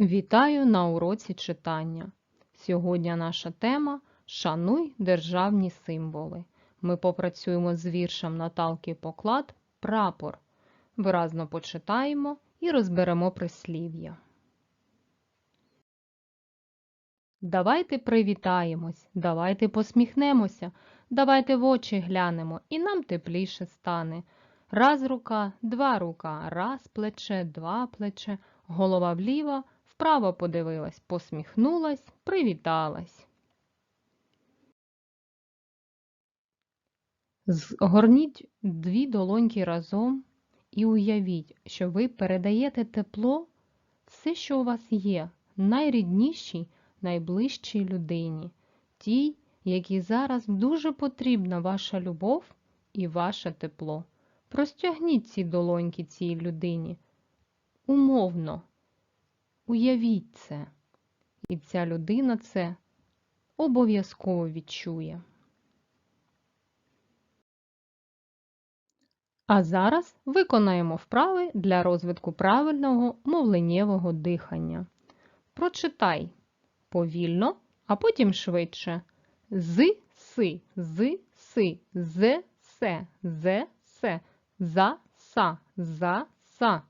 Вітаю на уроці читання. Сьогодні наша тема Шануй державні символи. Ми попрацюємо з віршем Наталки Поклад Прапор. Виразно почитаємо і розберемо прислів'я. Давайте привітаємось, давайте посміхнемося, давайте в очі глянемо, і нам тепліше стане. Раз рука, два рука, раз плече, два плече, голова вліво, вправо подивилась, посміхнулась, привіталась. Згорніть дві долоньки разом і уявіть, що ви передаєте тепло, все, що у вас є, найріднішій, найближчій людині, тій, якій зараз дуже потрібна ваша любов і ваше тепло. Простягніть ці долоньки цій людині. Умовно, уявіть це, і ця людина це обов'язково відчує. А зараз виконаємо вправи для розвитку правильного мовленнєвого дихання. Прочитай повільно, а потім швидше. З, си, з, си, з, се, з, се, за, са, за, са.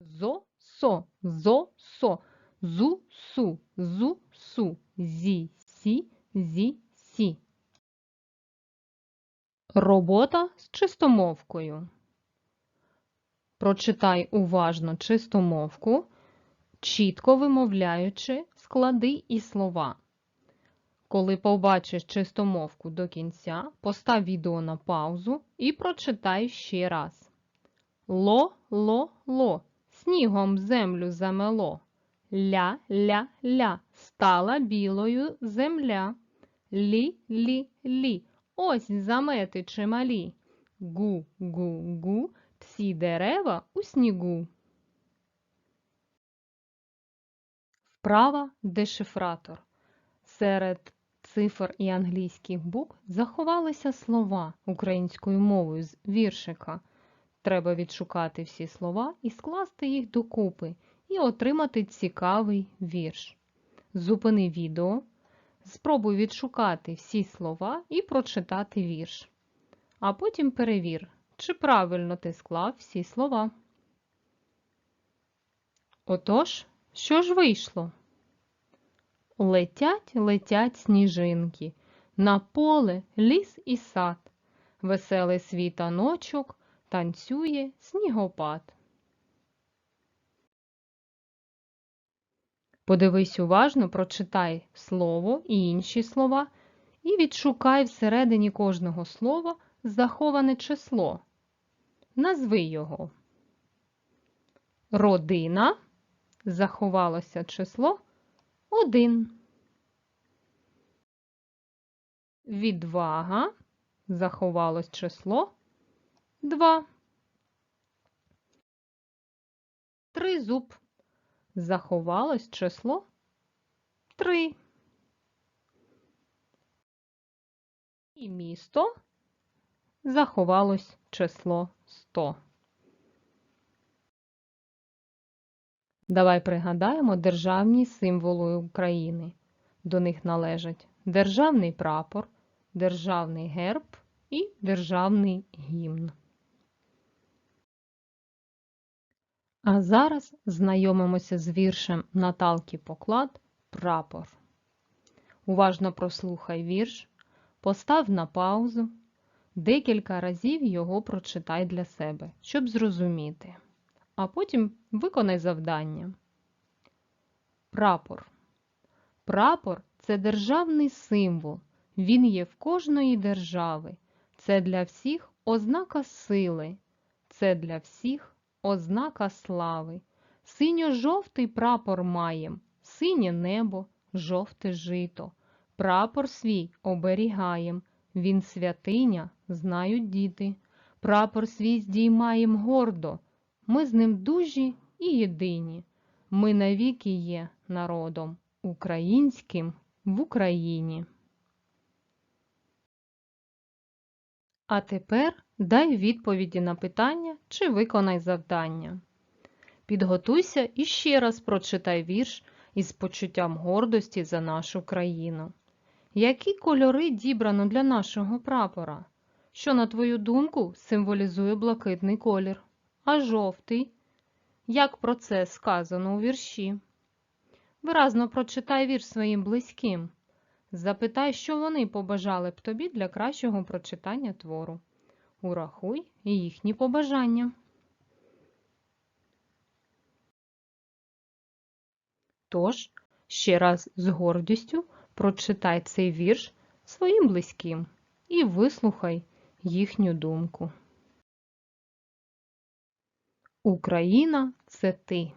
Зо, со, зо, со, зу, су, зу, су, зі, сі, зі, сі. Робота з чистомовкою. Прочитай уважно чистомовку, чітко вимовляючи склади і слова. Коли побачиш чистомовку до кінця, постав відео на паузу і прочитай ще раз. Ло, ло, ло, снігом землю замело. Ля, ля, ля, стала білою земля. Лі, лі, лі, ось замети чималі. Гу, гу, гу, всі дерева у снігу. Вправа дешифратор. Серед цифр і англійських букв заховалися слова українською мовою з віршика. Треба відшукати всі слова і скласти їх докупи і отримати цікавий вірш. Зупини відео, спробуй відшукати всі слова і прочитати вірш. А потім перевір, чи правильно ти склав всі слова. Отож, що ж вийшло? Летять, летять сніжинки, на поле, ліс і сад, веселий світаночок танцює снігопад. Подивись уважно, прочитай слово і інші слова і відшукай всередині кожного слова заховане число. Назви його. Родина заховалося число один. Відвага заховалось число два. Тризуб заховалось число три. І місто заховалось число сто. Давай пригадаємо державні символи України. До них належать державний прапор, державний герб і державний гімн. А зараз знайомимося з віршем Наталки Поклад Прапор. Уважно прослухай вірш, постав на паузу, декілька разів його прочитай для себе, щоб зрозуміти а потім виконай завдання. Прапор. Прапор це державний символ. Він є в кожної держави. Це для всіх ознака сили, це для всіх ознака слави. Синьо-жовтий прапор маєм, синє небо, жовте жито. Прапор свій оберігаєм, він святиня, знають діти. Прапор свій здіймаєм гордо, ми з ним дужі і єдині. Ми навіки є народом українським в Україні. А тепер дай відповіді на питання чи виконай завдання. Підготуйся і ще раз прочитай вірш із почуттям гордості за нашу країну. Які кольори дібрано для нашого прапора? Що, на твою думку, символізує блакитний колір? А жовтий? Як про це сказано у вірші? Виразно прочитай вірш своїм близьким. Запитай, що вони побажали б тобі для кращого прочитання твору. Урахуй їхні побажання. Тож, ще раз з гордістю прочитай цей вірш своїм близьким і вислухай їхню думку. Україна це ти.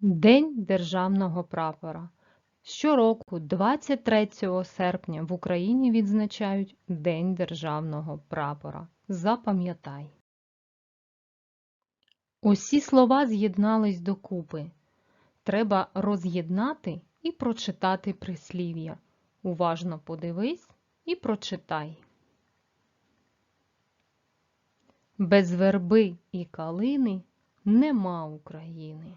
День державного прапора. Щороку, 23 серпня, в Україні відзначають День державного прапора. Запам'ятай. Усі слова з'єднались докупи. Треба роз'єднати і прочитати прислів'я. Уважно подивись і прочитай. Без верби і калини нема України.